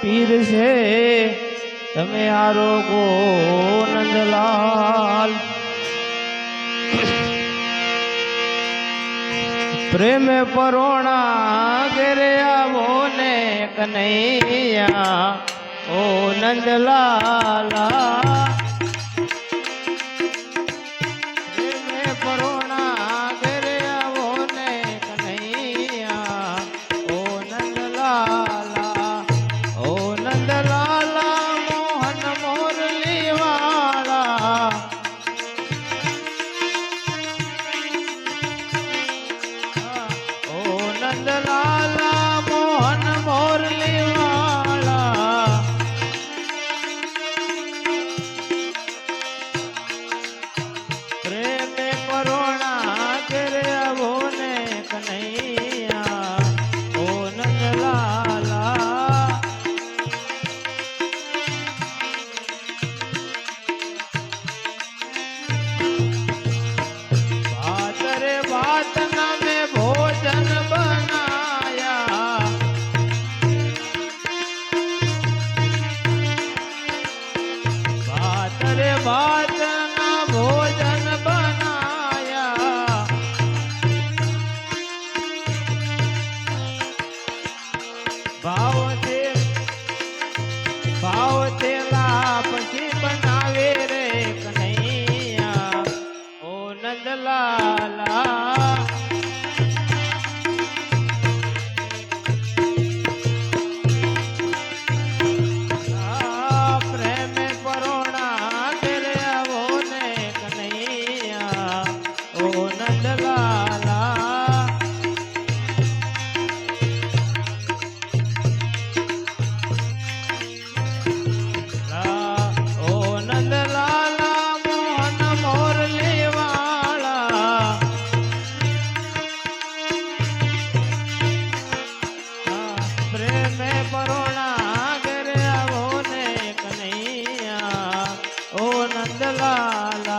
પીરસે તમે આરોગો નંદલાલ. પ્રેમ પરોણા ઘેરે આવો ને કનૈયા. ઓ નંદલાલા. ભાવ તેલ ભાવ તેલ जलाला